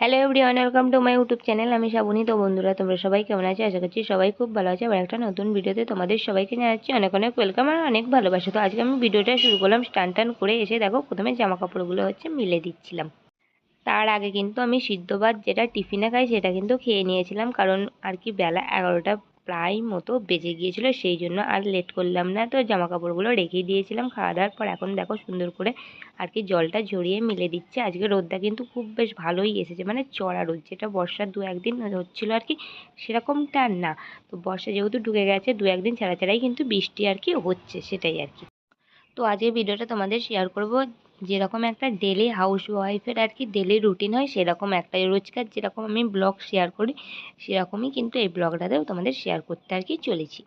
Hello everyone welcome to my YouTube channel আমি সাবুনি তো বন্ধুরা, তোমরা সবাই কেমন আছো? আশা করছি সবাই খুব ভালো আছে। আবার একটা নতুন ভিডিওতে তোমাদের সবাইকে জানাচ্ছি অনেক অনেক ওয়েলকাম আর অনেক ভালোবাসা। তো আজকে আমি ভিডিওটা শুরু করলাম স্টান টান করে এসে দেখো, প্রথমে জামা কাপড়গুলো হচ্ছে মিলে দিচ্ছিলাম। তার আগে কিন্তু আমি সিদ্ধ ভাত যেটা টিফিনে খাই সেটা কিন্তু খেয়ে নিয়েছিলাম, কারণ আর কি বেলা এগারোটা প্রায় মতো বেজে গিয়েছিল, সেই জন্য আর লেট করলাম না। তো জামা কাপড়গুলো রেখে দিয়েছিলাম। খাওয়া দাওয়ার পর এখন দেখো সুন্দর করে আর কি জলটা ঝরিয়ে মিলে দিচ্ছে। আজকে রোদটা কিন্তু খুব বেশ ভালোই এসেছে মানে চড়া রোদ। যেটা বর্ষার দু একদিন হচ্ছিল আর কি সেরকমটা না। তো বর্ষা যেহেতু ঢুকে গেছে, দু একদিন ছাড়া ছাড়াই কিন্তু বৃষ্টি আর কি হচ্ছে, সেটাই আর কি। তো আজকে ভিডিওটা তোমাদের শেয়ার করব। যেরকম একটা ডেলি হাউস ওয়াইফের আর কি ডেলি রুটিন হয়, সেরকম একটা রোজকার। যেরকম আমি ব্লগ শেয়ার করি, সেরকমই কিন্তু এই ব্লগটাতেও তোমাদের শেয়ার করতে আর কি চলেছি।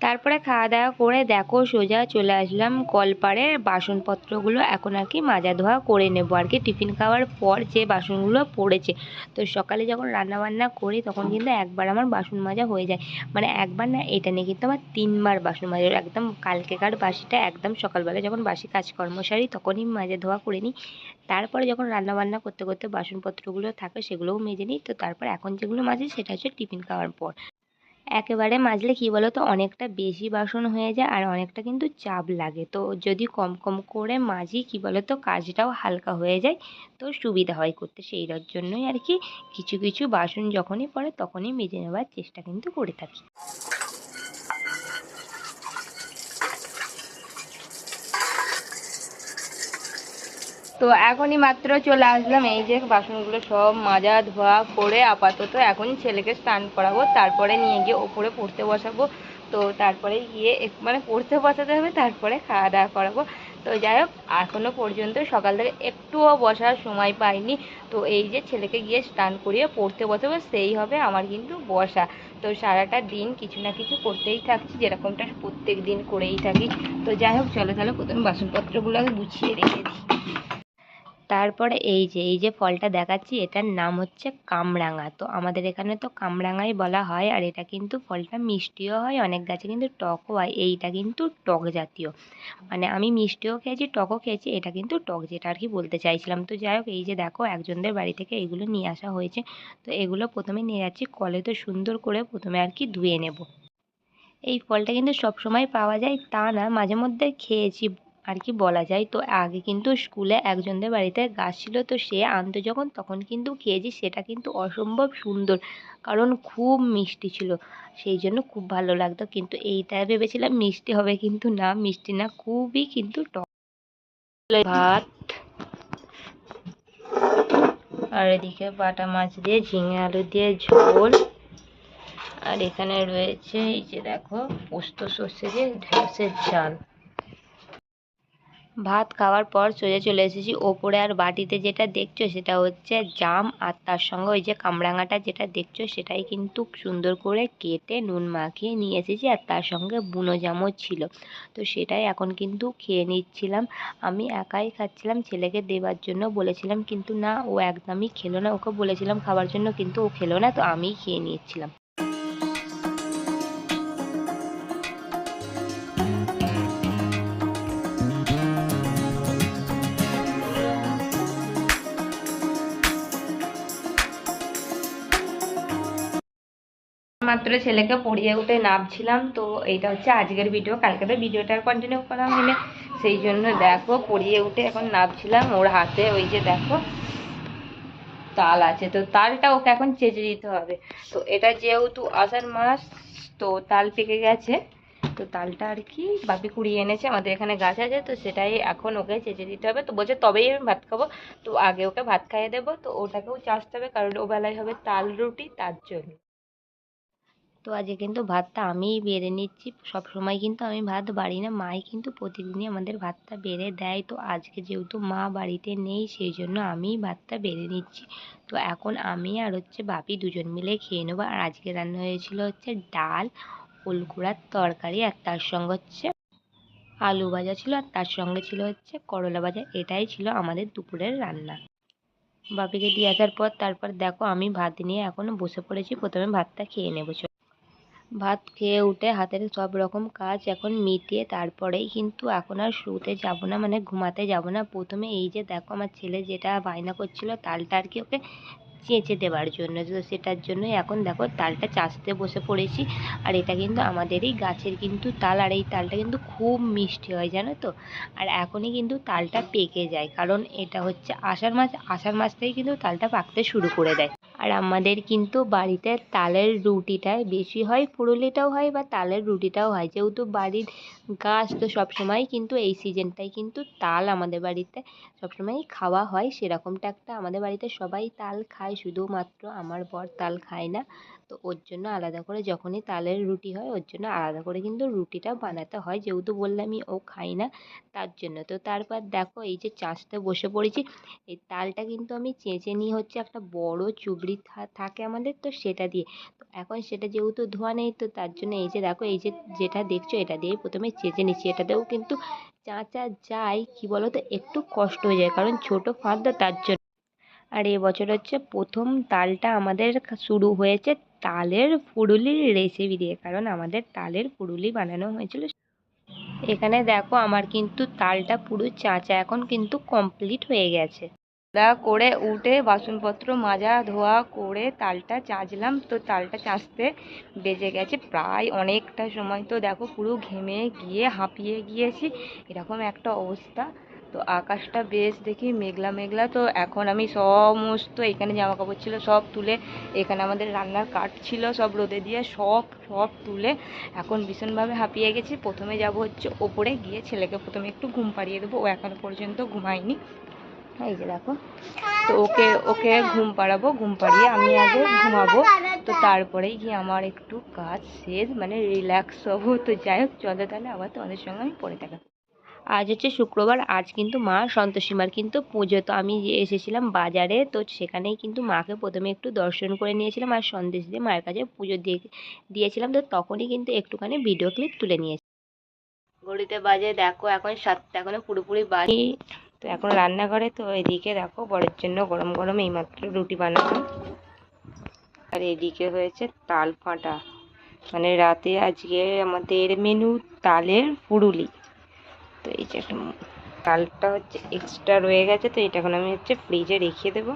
তারপরে খাওয়া দাওয়া করে দেখো সোজা চলে আসলাম কলপাড়ে বাসনপত্রগুলো। এখন আর কি মাজা ধোয়া করে নেব। আর কি টিফিন খাওয়ার পর যে বাসনগুলো পড়েছে। তো সকালে যখন রান্না বান্না করি তখন কিন্তু একবার আমার বাসন মাজা হয়ে যায়। মানে একবার না, এটা নিয়ে কিন্তু আমার তিনবার বাসন মাজা। একদম কালকেকার বাসিটা একদম সকালবেলা যখন বাসি কাজকর্ম সারি তখনই মাজা ধোয়া করে নিই। তারপরে যখন রান্না বান্না করতে করতে বাসনপত্রগুলো থাকে সেগুলোও মেজে নিই। তো তারপর এখন যেগুলো মাজি সেটা হচ্ছে টিফিন খাওয়ার পর। একেবারে মাজলে কী বলো তো অনেকটা বেশি বাসন হয়ে যায় আর অনেকটা কিন্তু চাপ লাগে। তো যদি কম কম করে মাজি কী বলো তো কাজটাও হালকা হয়ে যায় তো সুবিধা হয় করতে। সেই জন্যই আর কি কিছু কিছু বাসন যখনই পড়ে তখনই মেজে নেওয়ার চেষ্টা কিন্তু করে থাকি। তো এখনই মাত্র চলে আসলাম। এই যে বাসনগুলো সব মাজা ধোয়া করে আপাতত এখন ছেলেকে স্নান করাবো, তারপরে নিয়ে গিয়ে ওপরে পড়তে বসাবো। তো তারপরে গিয়ে মানে পড়তে বসাতে হবে, তারপরে খাওয়া দাওয়া করাবো। তো যাই হোক এখনও পর্যন্ত সকাল থেকে একটুও বসার সময় পাইনি। তো এই যে ছেলেকে গিয়ে স্নান করিয়ে পড়তে বসাবো, সেই হবে আমার কিন্তু বসা। তো সারাটা দিন কিছু না কিছু করতেই থাকছি, যেরকমটা প্রত্যেক দিন করেই থাকি। তো যাই হোক, চলো তাহলে প্রথমে বাসনপত্রগুলো আমি গুছিয়ে রেখে দিই। তারপরে এই যে এই যে ফলটা দেখাচ্ছি, এটার নাম হচ্ছে কামরাঙা। তো আমাদের এখানে তো কামরাঙাই বলা হয়, আর এটা কিন্তু ফলটা মিষ্টিও হয়, অনেক গাছে কিন্তু টকও হয়। এইটা কিন্তু টক জাতীয়। মানে আমি মিষ্টিও খেয়েছি, টকও খেয়েছি, এটা কিন্তু টক যেটা আর কি বলতে চাইছিলাম। তো যাই হোক, এই যে দেখো, একজনদের বাড়ি থেকে এইগুলো নিয়ে আসা হয়েছে। তো এগুলো প্রথমে নিয়ে যাচ্ছি, কলে তো সুন্দর করে প্রথমে আর কি ধুয়ে নেব। এই ফলটা কিন্তু সব সময় পাওয়া যায়, তা না মাঝে মধ্যে খেয়েছি আর কি বলা যায়। তো আগে কিন্তু স্কুলে একজনদের বাড়িতে গাছ ছিল, তো সে আনতো যখন, তখন কিন্তু খেয়েছি, সেটা কিন্তু অসম্ভব সুন্দর, কারণ খুব মিষ্টি ছিল, সেই জন্য খুব ভালো লাগতো। কিন্তু এইটা ভেবেছিলাম মিষ্টি হবে, কিন্তু না, মিষ্টি না, খুবই কিন্তু টক। ভাত। আর এদিকে বাটা মাছ দিয়ে, ঝিঙে আলু দিয়ে, ঝোল। আর এখানে রয়েছে, এই যে দেখো, পোস্ত সর্ষে দিয়ে ঢেঁড়সের ঝাল। ভাত খাওয়ার পর সোজা চলে এসেছি। ওপরে আর বাটিতে যেটা দেখছ সেটা হচ্ছে জাম আর তার সঙ্গে ওই যে কামরাঙাটা যেটা দেখছ সেটাই কিন্তু সুন্দর করে কেটে নুন মাখিয়ে নিয়ে এসেছি আর তার সঙ্গে বুনো জামও ছিল। তো সেটাই এখন কিন্তু খেয়ে নিচ্ছিলাম। আমি একাই খাচ্ছিলাম, ছেলেকে দেবার জন্য বলেছিলাম, কিন্তু না, ও একদমই খেলো না। ওকে বলেছিলাম খাওয়ার জন্য, কিন্তু ও খেলো না, তো আমিই খেয়ে নিচ্ছিলাম। মাত্র ছেলেকে পড়িয়ে উঠে নামছিলাম, তো এইটা হচ্ছে আজকের ভিডিও কালকে তো ভিডিওটা কন্টিনিউ করা হয়নি। সেই জন্য দেখো, পড়িয়ে উঠে এখন নামছিলাম। ওর হাতে ওই যে দেখো, তাল আছে। তো তালটা ওকে এখন চেঁচে দিতে হবে। তো এটা যেহেতু আষাঢ় মাস, তো তাল পেকে গেছে। তো তালটা আর কি বাপি কুড়িয়ে এনেছে। আমাদের এখানে গাছ আছে, তো সেটাই এখন ওকে চেঁচে দিতে হবে। তো বলছে তবেই আমি ভাত খাব। তো আগে ওকে ভাত খাইয়ে দেবো। তো ওটাকেও চাষতে হবে, কারণ ও বেলায় হবে তাল রুটি, তার জন্য। তো আজকে কিন্তু ভাতটা আমিই বেড়ে নিচ্ছি। সব সময় কিন্তু আমি ভাত বাড়ি না, মাই কিন্তু প্রতিদিনই আমাদের ভাতটা বেড়ে দেয়। তো আজকে যেহেতু মা বাড়িতে নেই, সেই জন্য আমিই ভাতটা বেড়ে নিচ্ছি। তো এখন আমি আর হচ্ছে বাপি দুজন মিলে খেয়ে নেব। আর আজকে রান্না হয়েছিল হচ্ছে ডাল ওলকুড়ার তরকারি আর তার সঙ্গে হচ্ছে আলু ভাজা ছিল আর তার সঙ্গে ছিল হচ্ছে করলা ভাজা। এটাই ছিল আমাদের দুপুরের রান্না। বাপিকে দিয়ে আসার পর তারপর দেখো আমি ভাত নিয়ে এখনও বসে পড়েছি। প্রথমে ভাতটা খেয়ে নেব। ভাত খেয়ে উঠে হাতের সব রকম কাজ এখন মিটিয়ে তারপরেই কিন্তু এখন আর শুতে যাব না মানে ঘুমাতে যাব না। প্রথমে এই যে দেখো আমার ছেলে যেটা বায়না করছিল তালটা আর কি ওকে চেঁচে দেওয়ার জন্য, তো সেটার জন্যই এখন দেখো তালটা চাষতে বসে পড়েছি। আর এটা কিন্তু আমাদেরই গাছের কিন্তু তাল, আর এই তালটা কিন্তু খুব মিষ্টি হয় জানো তো? আর এখনই কিন্তু তালটা পেকে যায়, কারণ এটা হচ্ছে আষাঢ় মাস আষাঢ় মাস থেকে কিন্তু তালটা পাকতে শুরু করে দেয়। আর আমাদের কিন্তু বাড়িতে তালের রুটিটাই বেশি হয়, পুরুলিটাও হয় বা তালের রুটিটাও হয়। যেহেতু বাড়ির গাছ তো সবসময় কিন্তু এই সিজনটাই কিন্তু তাল আমাদের বাড়িতে সবসময় খাওয়া হয়। সেরকমটা একটা আমাদের বাড়িতে সবাই তাল খায়, শুধুমাত্র আমার বর তাল খায় না। তো ওর জন্য আলাদা করে যখনই তালের রুটি হয়, ওর জন্য আলাদা করে কিন্তু রুটিটা বানাতে হয়। যেহেতু বললামই ও খায় না, তার জন্য। তো তারপর দেখো এই যে চাষতে বসে পড়েছি, এই তালটা কিন্তু আমি চেঁচে নিয়ে হচ্ছে একটা বড় চুবড়ি থাকে আমাদের তো সেটা দিয়ে। তো এখন সেটা যেহেতু ধোয়া নেই, তো তার জন্য এই যে দেখো, এই যে যেটা দেখছ এটা দিয়ে প্রথমে চেঁচে নিচ্ছি। এটাতেও কিন্তু চাঁচা যায়, কি বলো তো একটু কষ্ট হয়ে যায়, কারণ ছোট ফাঁদ তো তার জন্য। আর এবছর হচ্ছে প্রথম তালটা আমাদের শুরু হয়েছে তালের ফুরুলির রেসিপি দিয়ে। কারণ আমাদের তালের ফুরুলি বানানো হয়েছিল। এখানে দেখো আমার কিন্তু তালটা পুরো চাঁচা, এখন কিন্তু কমপ্লিট হয়ে গেছে। দা, করে উঠে বাসনপত্র মাজা, ধোয়া, করে তালটা চাঁচলাম। তো তালটা চাঁচতে বেজে গেছে প্রায় অনেকটা সময়। তো দেখো পুরো ঘেমে গিয়ে, হাঁপিয়ে গিয়েছি। এরকম একটা অবস্থা। তো আকাশটা বেশ দেখি মেঘলা মেঘলা, তো এখন আমি সমস্ত এখানে জামা কাপড় ছিল সব তুলে, এখানে আমাদের রান্নার কাঠ ছিল সব রোদে দিয়ে সব সব তুলে এখন ভীষণভাবে হাঁপিয়ে গেছি। প্রথমে যাব হচ্ছে ওপরে গিয়ে ছেলেকে প্রথমে একটু ঘুম পাড়িয়ে দেবো, ও এখনও পর্যন্ত ঘুমায়নি। এই যে দেখো, তো ওকে ওকে ঘুম পাড়াবো, ঘুম পাড়িয়ে আমি আগে ঘুমাবো, তো তারপরেই গিয়ে আমার একটু কাজ শেষ মানে রিল্যাক্স হব। তো যাই হোক, চলো তাহলে আবার তোমাদের সঙ্গে আমি পরে থাকা আজ হচ্ছে শুক্রবার আজ কিন্তু মা সন্তোষীমার কিন্তু পুজো। তো আমি এসেছিলাম বাজারে তো সেখানেই কিন্তু মাকে প্রথমে একটু দর্শন করে নিয়েছিলাম আর সন্দেশ দিয়ে মায়ের কাছে পুজো দিয়ে দিয়েছিলাম। তো তখনই কিন্তু একটুখানি ভিডিও ক্লিপ তুলে নিয়েছি। ঘড়িতে বাজে দেখো এখন সাতটা এখনও পুরোপুরি বাজে। তো এখন রান্নাঘরে তো এদিকে দেখো বরের জন্য গরম গরম এইমাত্র রুটি বানানো আর এদিকে হয়েছে তাল ফাটা। মানে রাতে আজকে আমাদের মেনু তালের ফুরুলি। তো এই যে একটা তালটা হচ্ছে এক্সট্রা রয়ে গেছে, তো এটা এখন আমি হচ্ছে ফ্রিজে রেখে দেবো।